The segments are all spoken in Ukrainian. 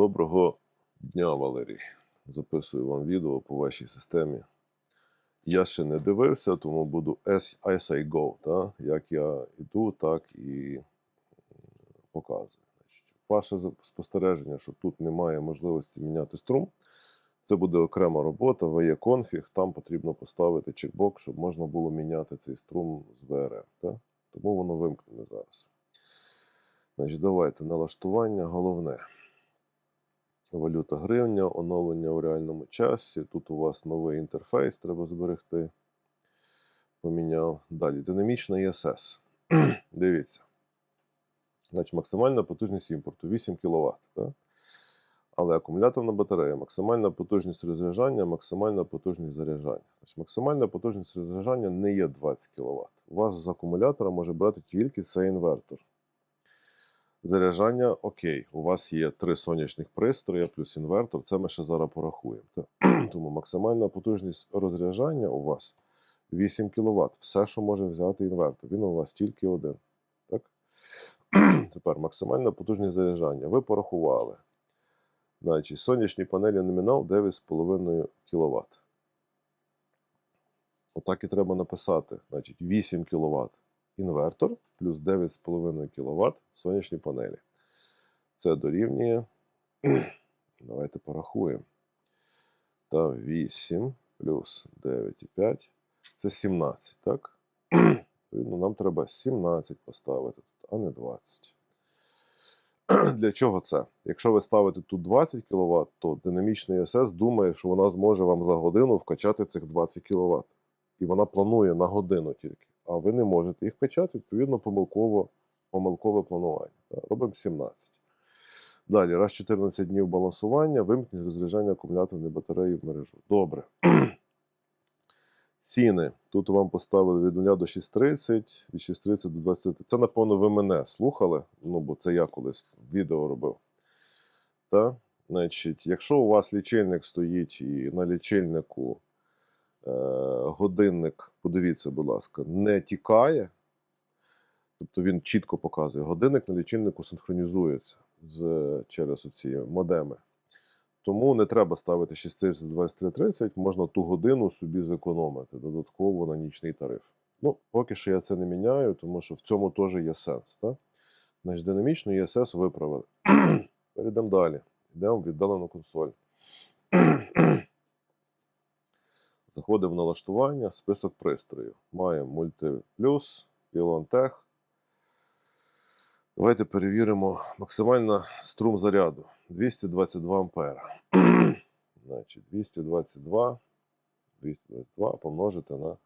Доброго дня, Валерій. Записую вам відео по вашій системі. Я ще не дивився, тому буду as, I go. Та? Як я йду, так і показую. Значить, ваше спостереження, що тут немає можливості міняти струм. Це буде окрема робота, VE конфіг, там потрібно поставити чекбок, щоб можна було міняти цей струм з VRM. Та? Тому воно вимкнене зараз. Значить, давайте налаштування. Головне. Валюта гривня, оновлення у реальному часі. Тут у вас новий інтерфейс, треба зберегти. Поміняв. Далі. Динамічна ESS. Дивіться. Значить, максимальна потужність імпорту 8 кВт. Так? Але акумуляторна батарея, максимальна потужність розряджання, максимальна потужність заряджання. Значить, максимальна потужність розряджання не є 20 кВт. У вас з акумулятора може брати тільки цей інвертор. Заряджання окей. У вас є три сонячних пристрої плюс інвертор. Це ми ще зараз порахуємо. Тому максимальна потужність розряджання у вас 8 кВт. Все, що може взяти інвертор. Він у вас тільки один. Так? Тепер максимальна потужність заряджання. Ви порахували. Значить, сонячні панелі номінал 9,5 кВт. Отак і треба написати. Значить, 8 кВт інвертор плюс 9,5 кВт сонячні панелі. Це дорівнює. Давайте порахуємо. Та 8 плюс 9,5 це 17, так? Відповідно, нам треба 17 поставити тут, а не 20. Для чого це? Якщо ви ставите тут 20 кВт, то динамічний СС думає, що вона зможе вам за годину вкачати цих 20 кВт. І вона планує на годину тільки. А ви не можете їх вкачати, відповідно, помилково, помилкове планування. Робимо 17. Далі, раз 14 днів балансування, вимкніть розряджання акумуляторної батареї в мережу. Добре. Ціни. Тут вам поставили від 0 до 6.30, від 6.30 до 20. Це, напевно, ви мене слухали, ну, бо це я колись відео робив. Та? Значить, якщо у вас лічильник стоїть і на лічильнику е, годинник, подивіться, будь ласка, не тікає, тобто він чітко показує, годинник на лічильнику синхронізується з, через оці модеми. Тому не треба ставити 6.30-23.30, можна ту годину собі зекономити додатково на нічний тариф. Ну, поки що я це не міняю, тому що в цьому теж є сенс. Так? Значить, динамічну ЄСС виправили. Перейдемо далі. Йдемо в віддалену консоль. Заходимо в налаштування, список пристроїв. Маємо Multiplus, Pylon Давайте перевіримо максимальна струм заряду 222 ампера. Значить, 222, 222 помножити на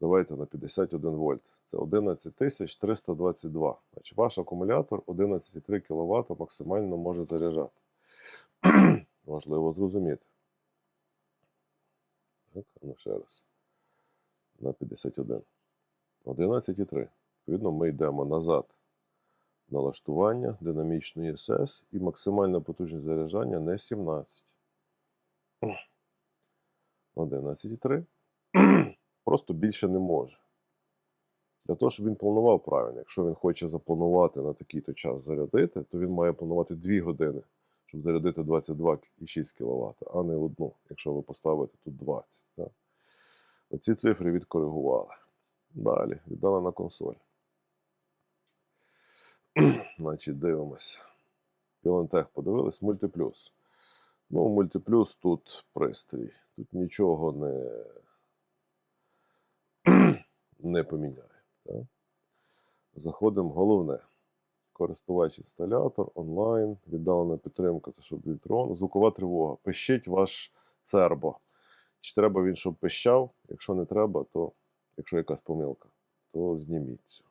давайте на 51 вольт. Це 11322. Значить, ваш акумулятор 11,3 кВт максимально може заряджати. Важливо зрозуміти. Ну ще раз. На 51. 11,3. Відповідно, ми йдемо назад. Налаштування, динамічної СС і максимальна потужність заряджання не 17. 11,3. Просто більше не може. Для того, щоб він планував правильно, якщо він хоче запланувати на такий-то час зарядити, то він має планувати 2 години, щоб зарядити 22,6 кВт, а не одну, якщо ви поставите тут 20. Так? Оці цифри відкоригували. Далі, віддали на консоль. Значить, дивимося. Пілантех подивились, мультиплюс. Ну, мультиплюс тут пристрій. Тут нічого не, не поміняє. Так? Заходимо головне. Користувач інсталятор, онлайн, віддалена підтримка, це щоб вільтрон, звукова тривога. Пишіть ваш цербо. Чи треба він, щоб пищав? Якщо не треба, то якщо якась помилка, то зніміть цю.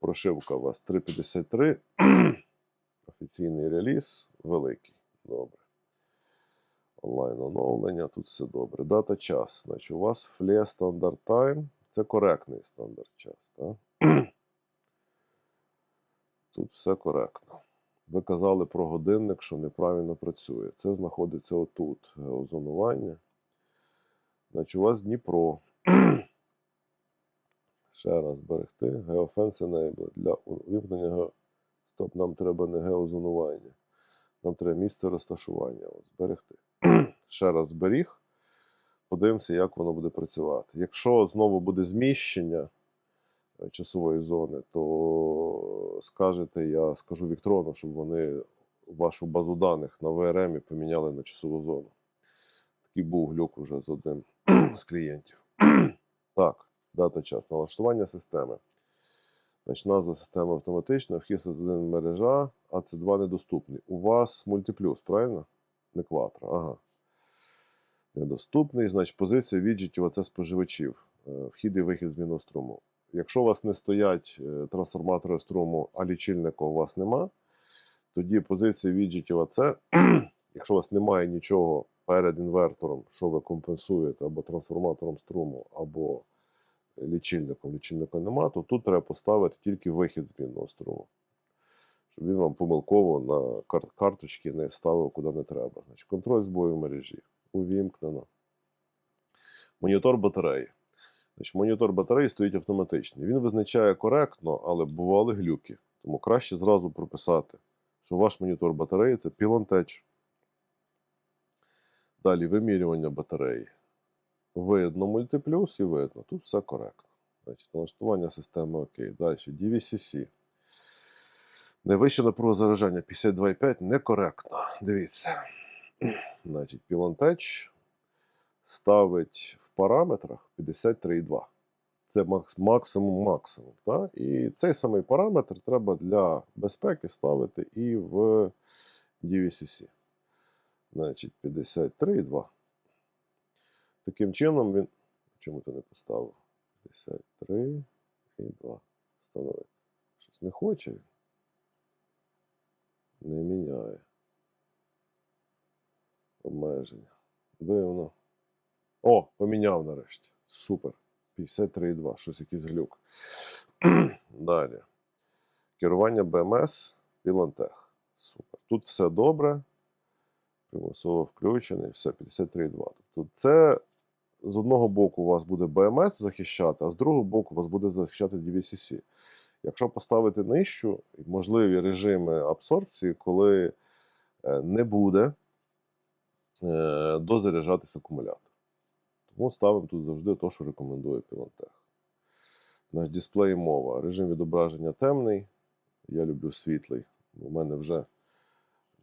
Прошивка у вас 3.53. Офіційний реліз великий. Добре. Онлайн оновлення, тут все добре. Дата час. Значить, у вас FLE Standard Time. Це коректний стандарт час. Так? Тут все коректно. Ви казали про годинник, що неправильно працює. Це знаходиться отут. Геозонування. Значить, у вас Дніпро. Ще раз берегти. Geofence Enable. Для увімкнення Стоп, нам треба не геозонування. Нам треба місце розташування от, зберегти. Ще раз зберіг. Подивимося, як воно буде працювати. Якщо знову буде зміщення е, часової зони, то скажете, я скажу Віктрону, щоб вони вашу базу даних на ВРМ поміняли на часову зону. Такий був глюк уже з одним з клієнтів. так, дата час. Налаштування системи. Значить, назва системи автоматична, вхід з 1 мережа, а це 2 недоступний. У вас мультиплюс, правильно? Не кватро, ага. Недоступний, значить, позиція віджитів оце споживачів. Е, Вхід і вихід зміну струму. Якщо у вас не стоять е, трансформатори струму, а лічильника у вас нема, тоді позиція віджитів це, якщо у вас немає нічого перед інвертором, що ви компенсуєте або трансформатором струму, або лічильником, лічильника нема, то тут треба поставити тільки вихід змінного струму. Щоб він вам помилково на кар- карточки не ставив куди не треба. Значить, контроль збою мережі. Увімкнено. Монітор батареї. Значить, монітор батареї стоїть автоматичний. Він визначає коректно, але бували глюки. Тому краще зразу прописати, що ваш монітор батареї це Pylon Далі вимірювання батареї. Видно мультиплюс і видно. Тут все коректно. Значить, налаштування системи окей. Далі DVCC. Найвища напруга заражання 52,5 некоректно. Дивіться. Значить, Pylon ставить в параметрах 53,2. Це максимум максимум. Так? І цей самий параметр треба для безпеки ставити і в DVCC. Значить, 53,2. Таким чином він. Чому ти не поставив? 53 і 2. Встановити. Щось не хоче. Не міняє. Обмеження. Дивно. О, поміняв нарешті. Супер. 53,2. Щось якийсь глюк. Далі. Керування БМС Пілантех. Супер. Тут все добре. Примусово включений. Все, 53,2. Тобто це з одного боку у вас буде БМС захищати, а з другого боку у вас буде захищати DVCC. Якщо поставити нижчу, можливі режими абсорбції, коли е, не буде е, дозаряджатися акумулятор. Тому ставимо тут завжди те, що рекомендує Пілантех. Наш дисплей мова. Режим відображення темний. Я люблю світлий. У мене вже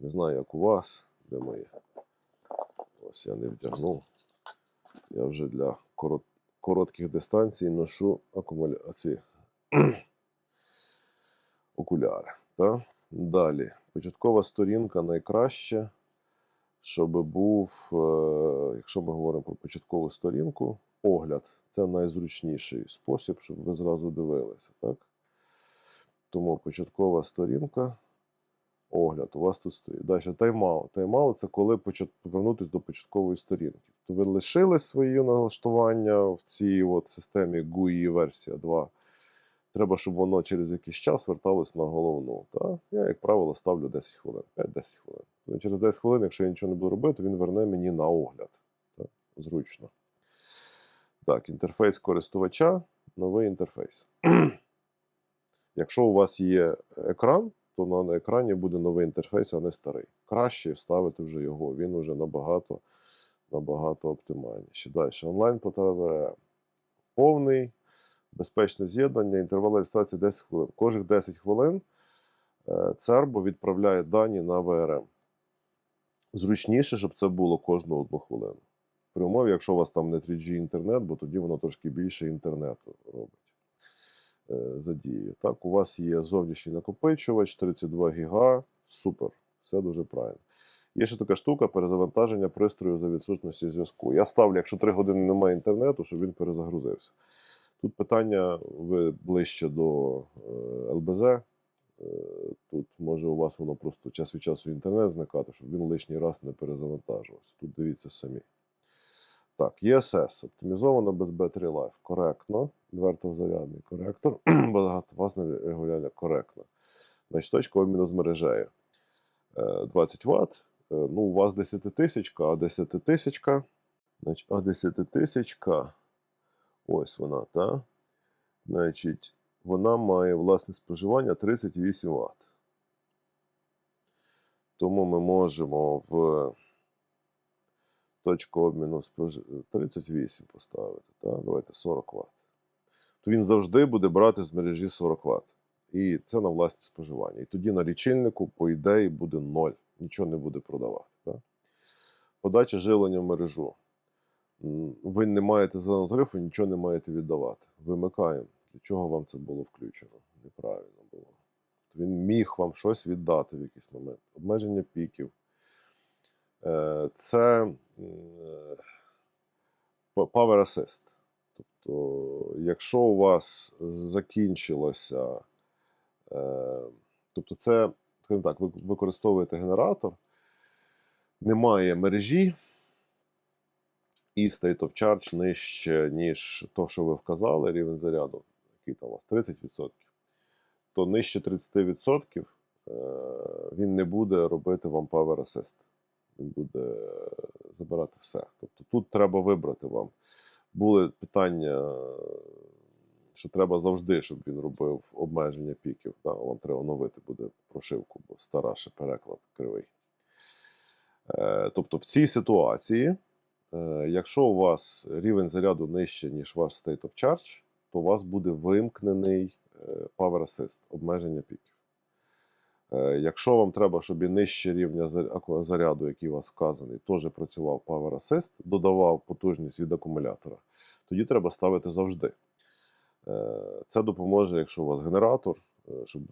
не знаю, як у вас, де моє. Ось я не вдягнув. Я вже для корот... коротких дистанцій ношу акумуля... ці... окуляри. Та? Далі. Початкова сторінка найкраще, щоб був, е, якщо ми говоримо про початкову сторінку, огляд. Це найзручніший спосіб, щоб ви зразу дивилися. Так? Тому початкова сторінка, огляд. У вас тут стоїть. Далі тайм-аут. Тайм-аут це коли повернутися до початкової сторінки. То ви лишили свої налаштування в цій от системі GUI версія 2. Треба, щоб воно через якийсь час верталось на головну. Та? Я, як правило, ставлю 10 хвилин, 5-10 хвилин. Ну, через 10 хвилин, якщо я нічого не буду робити, він верне мені на огляд. Та? Зручно. Так, інтерфейс користувача, новий інтерфейс. Якщо у вас є екран, то на екрані буде новий інтерфейс, а не старий. Краще вставити вже його, він вже набагато, набагато оптимальніший. Далі, онлайн по Повний, безпечне з'єднання, інтервал реєстрації 10 хвилин. Кожних 10 хвилин е, Цербо відправляє дані на ВРМ. Зручніше, щоб це було кожну одну хвилину. При умові, якщо у вас там не 3G інтернет, бо тоді воно трошки більше інтернету робить е, задіює. Так, у вас є зовнішній накопичувач, 32 ГБ, супер, все дуже правильно. Є ще така штука перезавантаження пристрою за відсутності зв'язку. Я ставлю, якщо 3 години немає інтернету, щоб він перезагрузився. Тут питання ви ближче до е, ЛБЗ. Е, Тут може у вас воно просто час від часу інтернет зникати, щоб він лишній раз не перезавантажувався. Тут дивіться самі. Так, ESS оптимізовано без Battery Life. Коректно. Інвертор-зарядний коректор. Багатофазне регулювання коректно. Значить, точка обміну з мережею. Е, 20 Вт. Е, Ну, у вас 10 тисячка, а 10 тисячка. Значить, а 10 тисячка. Ось вона, та. Значить, вона має власне споживання 38 Вт. Тому ми можемо в точку обміну спожи- 38 поставити. Так? Давайте 40 Вт. То він завжди буде брати з мережі 40 Вт. І це на власні споживання. І тоді на лічильнику, по ідеї, буде 0. Нічого не буде продавати. Так? Подача живлення в мережу. Ви не маєте зеленого тарифу, нічого не маєте віддавати. Вимикаємо. Для чого вам це було включено? Неправильно було. Він міг вам щось віддати в якийсь момент. Обмеження піків. Е, Це е, Power Assist. Тобто, якщо у вас закінчилося, е, тобто це, скажімо так, ви використовуєте генератор, немає мережі, і state of charge нижче, ніж то, що ви вказали, рівень заряду, який там у вас 30%, то нижче 30% е, він не буде робити вам Power Assist. Він буде забирати все. Тобто тут треба вибрати вам. Були питання, що треба завжди, щоб він робив обмеження піків. Да? Вам треба оновити буде прошивку, бо стара ще переклад кривий. Е, Тобто в цій ситуації, якщо у вас рівень заряду нижче, ніж ваш state of charge, то у вас буде вимкнений е, Power Assist, обмеження піків. Е, Якщо вам треба, щоб і нижче рівня заряду, який у вас вказаний, теж працював Power Assist, додавав потужність від акумулятора, тоді треба ставити завжди. Е, Це допоможе, якщо у вас генератор, е, щоб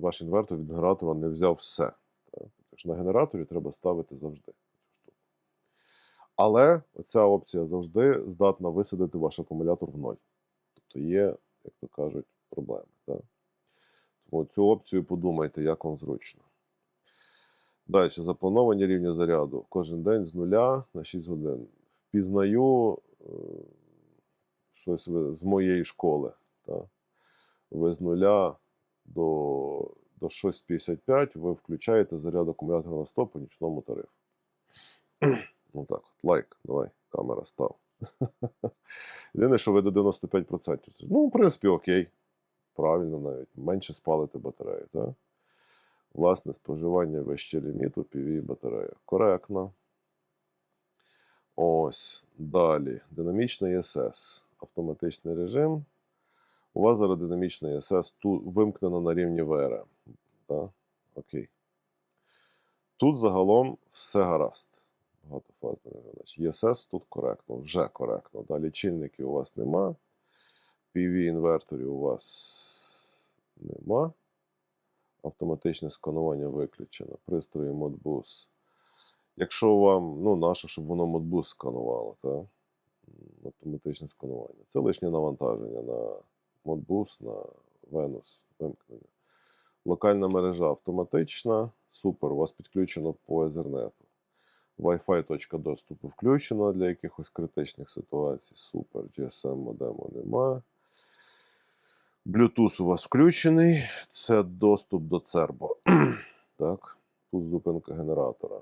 ваш інвертор від генератора не взяв все. Тобто, на генераторі треба ставити завжди. Але ця опція завжди здатна висадити ваш акумулятор в ноль. Тобто є, як то кажуть, проблеми. Так? Тому цю опцію подумайте, як вам зручно. Далі, заплановані рівні заряду. Кожен день з нуля на 6 годин. Впізнаю е, щось з моєї школи. Та? Ви з нуля до, до 6,55 ви включаєте заряд акумулятора на 100 по нічному тарифу. Ну так, от, лайк, давай, камера став. Єдине, що ви до 95%. Ну, в принципі, окей. Правильно навіть. Менше спалите батарею. Так? Власне споживання вище ліміту PV батарея. Коректно. Ось. Далі. Динамічний ESS. Автоматичний режим. У вас зараз динамічний ESS тут вимкнено на рівні. Так? Окей. Тут загалом все гаразд. Режим. Значить, ESS тут коректно, вже коректно. Да? Лічильників у вас нема. PV-інверторів у вас нема. Автоматичне сканування виключено. Пристрої Modbus. Якщо вам, ну, наше, щоб воно Modbus сканувало, та? Автоматичне сканування. Це лишнє навантаження на Modbus, на Venus вимкнення. Локальна мережа автоматична. Супер, у вас підключено по Ethernet. Wi-Fi точка доступу включена для якихось критичних ситуацій. Супер. GSM модему нема. Bluetooth у вас включений. Це доступ до Цербо. так. Тут зупинка генератора.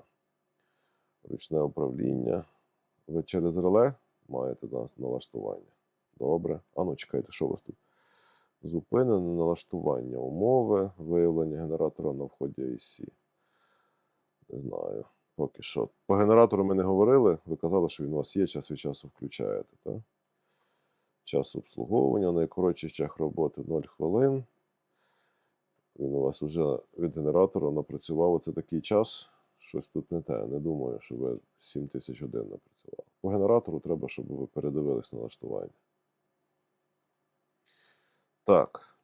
Ручне управління. Ви через реле маєте нас налаштування. Добре. А ну чекайте, що у вас тут? Зупинене налаштування умови, виявлення генератора на вході IC. Не знаю. Поки що. По генератору ми не говорили. Ви казали, що він у вас є, час від часу включаєте, так? Час обслуговування, найкоротший час роботи 0 хвилин. Він у вас вже від генератора напрацював оце такий час. Щось тут не те. Не думаю, що ви 7 тисяч годин напрацювали. По генератору треба, щоб ви передивились налаштування. Так.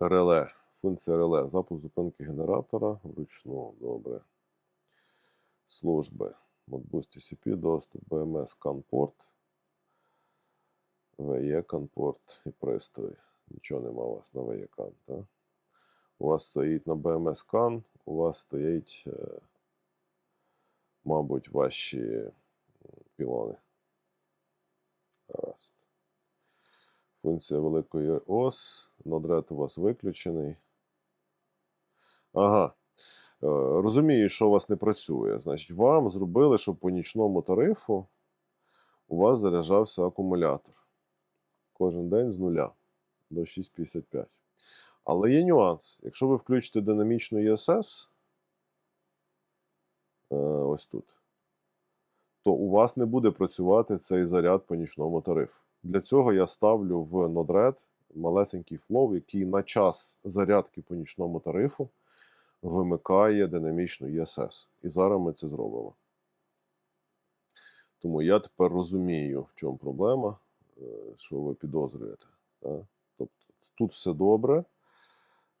Реле. Функція реле. Запуск зупинки генератора вручну. Добре. Служби. Modbus TCP, доступ, BMS, CAN-порт. VE CAN-порт і пристрій. Нічого нема у вас на VE CAN, так? У вас стоїть на BMS CAN, у вас стоять, е, мабуть, ваші пілони. Гаразд. Функція великої ос. Node-RED у вас виключений. Ага. Е, Розумію, що у вас не працює. Значить, вам зробили, щоб по нічному тарифу у вас заряджався акумулятор. Кожен день з нуля до 6,55. Але є нюанс. Якщо ви включите динамічну ESS, е, ось тут, то у вас не буде працювати цей заряд по нічному тарифу. Для цього я ставлю в Node-RED малесенький флоу, який на час зарядки по нічному тарифу вимикає динамічну ESS. І зараз ми це зробимо. Тому я тепер розумію, в чому проблема, е, що ви підозрюєте. Тобто тут все добре.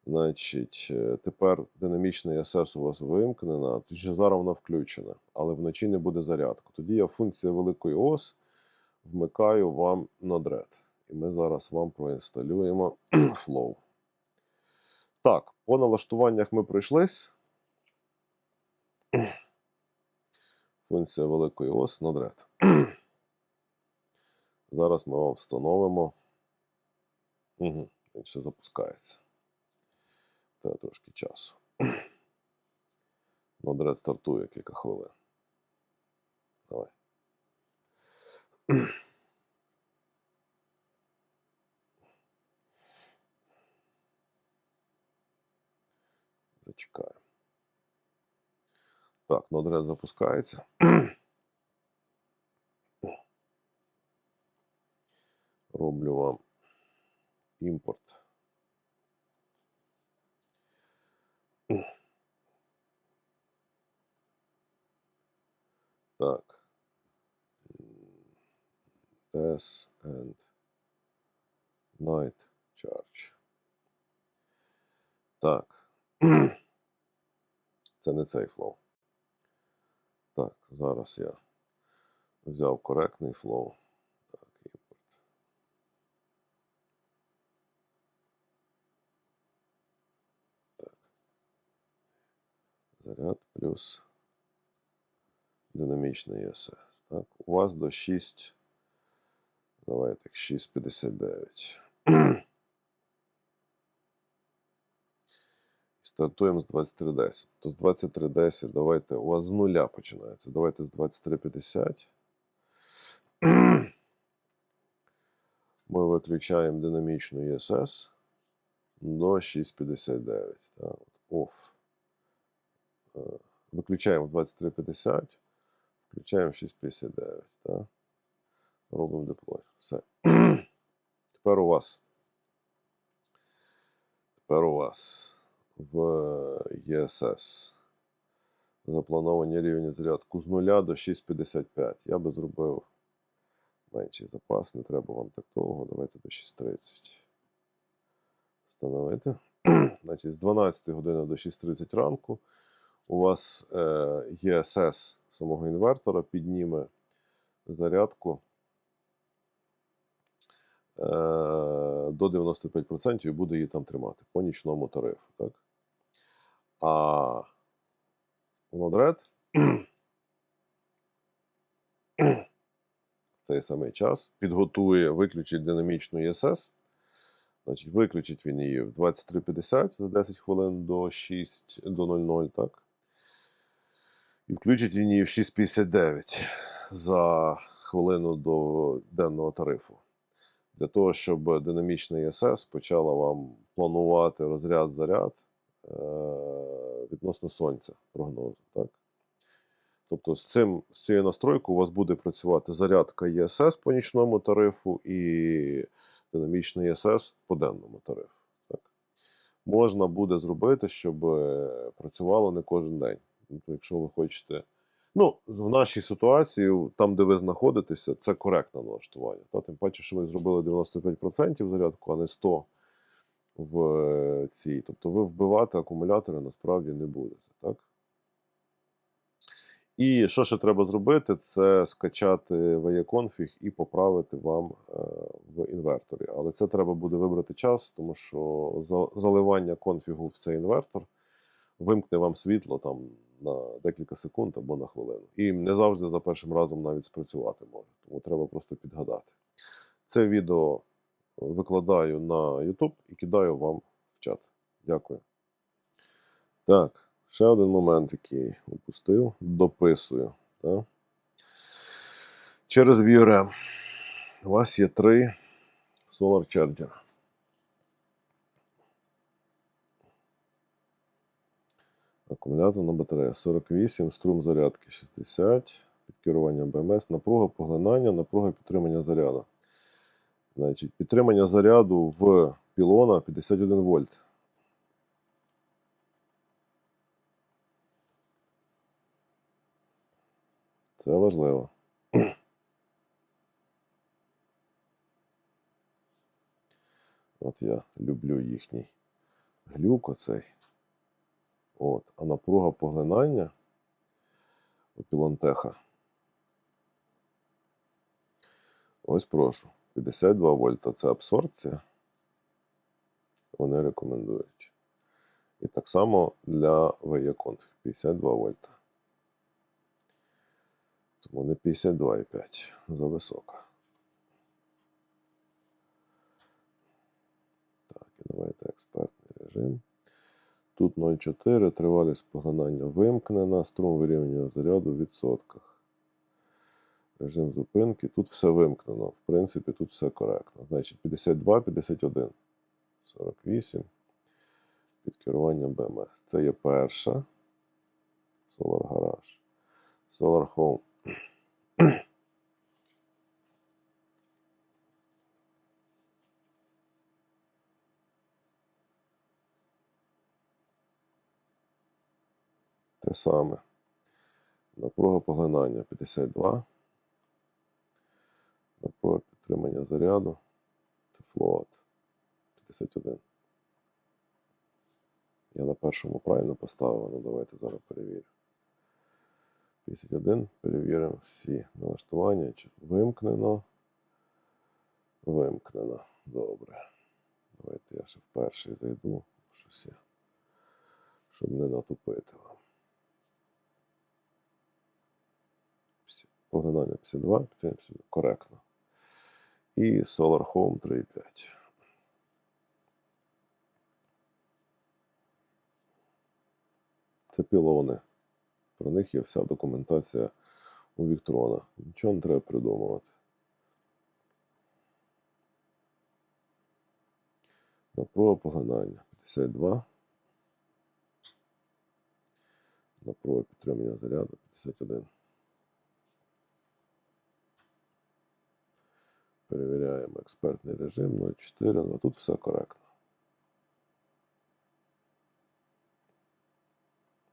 Значить, е, тепер динамічна ESS у вас вимкнена, точніше зараз вона включена, але вночі не буде зарядку. Тоді я функція великої ос вмикаю вам на дред. І ми зараз вам проінсталюємо Flow. Так, по налаштуваннях ми пройшлись. Функція великої ос на дред. Зараз ми вам встановимо. Угу, він ще запускається. Треба трошки часу. Надред стартує кілька хвилин. Давай. Зачекаємо. Так, Node-RED запускається. Роблю вам імпорт. Так. S and night charge. Так. Це не цей флоу. Так, зараз я взяв коректний флоу. Так, імпорт. Так. Заряд плюс динамічний ESS. Так, у вас до 6. Давайте 6,59. Стартуємо з 23.10. То з 23.10 давайте. У вас з нуля починається. Давайте з 23.50. Ми виключаємо динамічну ESS до 6.59. Off. Е, Виключаємо 23.50, включаємо 6.59. Так? Робимо деплой. Все. Тепер у вас. Тепер у вас в ESS заплановані рівні зарядку з 0 до 6,55. Я би зробив менший запас, не треба вам так довго. Давайте до 6.30. Встановити. Значить, з 12 години до 6.30 ранку у вас е, ESS самого інвертора підніме зарядку е, до 95% і буде її там тримати по нічному тарифу. Так? А Node-RED в цей самий час підготує, виключить динамічну ESS. Значить, виключить він її в 23.50 за 10 хвилин до 6 до 00, так? І включить він її в 6.59 за хвилину до денного тарифу. Для того, щоб динамічна ESS почала вам планувати розряд-заряд відносно сонця прогнозу. Так? Тобто з, цим, з цією настройкою у вас буде працювати зарядка ESS по нічному тарифу і динамічний ESS по денному тарифу. Так? Можна буде зробити, щоб е, працювало не кожен день. Тобто, якщо ви хочете. Ну, в нашій ситуації, там, де ви знаходитеся, це коректне налаштування. Та? Тим паче, що ви зробили 95% зарядку, а не 100% в е, цій. Тобто ви вбивати акумулятори насправді не будете. Так? І що ще треба зробити, це скачати VE-config і поправити вам е, в інверторі. Але це треба буде вибрати час, тому що заливання конфігу в цей інвертор вимкне вам світло там на декілька секунд або на хвилину. І не завжди за першим разом навіть спрацювати може. Тому треба просто підгадати. Це відео викладаю на YouTube і кидаю вам в чат. Дякую. Так, ще один момент, який упустив. Дописую. Так? Через VRM. У вас є три Solar Charger. Акумуляторна батарея 48, струм зарядки 60, під керуванням БМС, напруга поглинання, напруга підтримання заряду. Значить, підтримання заряду в пілона 51 вольт. Це важливо. От я люблю їхній глюк оцей. От. А напруга поглинання у пілонтеха. Ось прошу. 52 вольта це абсорбція. Вони рекомендують. І так само для VE-конфіг 52 вольта. Тому не 52,5 за висока. Так, і давайте експертний режим. Тут 0,4, тривалість поглинання вимкнена, струм вирівнює заряду в відсотках. Режим зупинки. Тут все вимкнено. В принципі, тут все коректно. Значить, 52, 51, 48 під керуванням БМС. Це є перша. Solar Garage. Solar Home. Те саме. Напруга поглинання 52. Напруга підтримання заряду. Тефлот 51. Я на першому правильно поставив, ну давайте зараз перевірю. 51. Перевіримо всі налаштування. Чи вимкнено. Вимкнено. Добре. Давайте я ще в перший зайду. Щось я. Щоб не натупити вам. Поглинання 52, 52. Коректно. І Solar Home 3.5. Це пілони. Про них є вся документація у Віктрона. Нічого не треба придумувати. Напруга поглинання 52. Напруга підтримання заряду 51. Перевіряємо експертний режим 0,4. Ну, тут все коректно.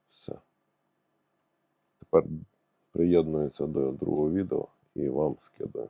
Все. Тепер приєднується до другого відео і вам скидаю.